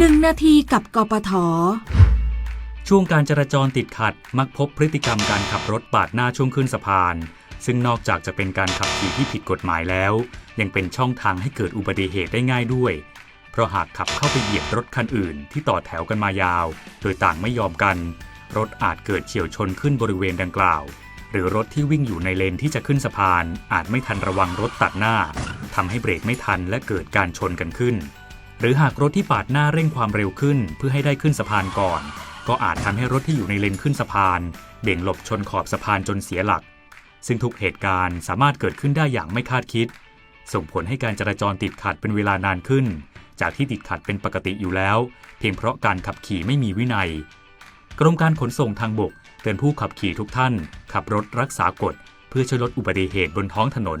1 นาทีกับกปท ช่วงการจราจรติดขัดมักพบพฤติกรรมการขับรถปาดหน้าช่วงขึ้นสะพาน ซึ่งนอกจากจะเป็นการขับขี่ที่ผิดกฎหมายแล้ว ยังเป็นช่องทางให้เกิดอุบัติเหตุได้ง่ายด้วย เพราะหากขับเข้าไปเหยียบรถคันอื่น ที่ต่อแถวกันมายาว โดยต่างไม่ยอมกัน รถอาจเกิดเฉียวชนขึ้นบริเวณดังกล่าว หรือรถที่วิ่งอยู่ในเลนที่จะขึ้นสะพาน อาจไม่ทันระวังรถตัดหน้าทำให้เบรกไม่ทันและเกิดการชนกันขึ้น หรือหากรถที่ปาดหน้าเร่งความเร็วขึ้น เพื่อให้ได้ขึ้นสะพานก่อน ก็อาจทำให้รถที่อยู่ในเลนขึ้นสะพาน เบี่ยงหลบชนขอบสะพานจนเสียหลัก ซึ่งทุกเหตุการณ์สามารถเกิดขึ้นได้อย่างไม่คาดคิด ส่งผลให้การจราจรติดขัดเป็นเวลานานขึ้น จากที่ติดขัดเป็นปกติอยู่แล้ว เพียงเพราะการขับขี่ไม่มีวินัย กรมการขนส่งทางบกเตือนผู้ขับขี่ทุกท่าน ขับรถรักษากฎเพื่อช่วยลดอุบัติเหตุบนท้องถนน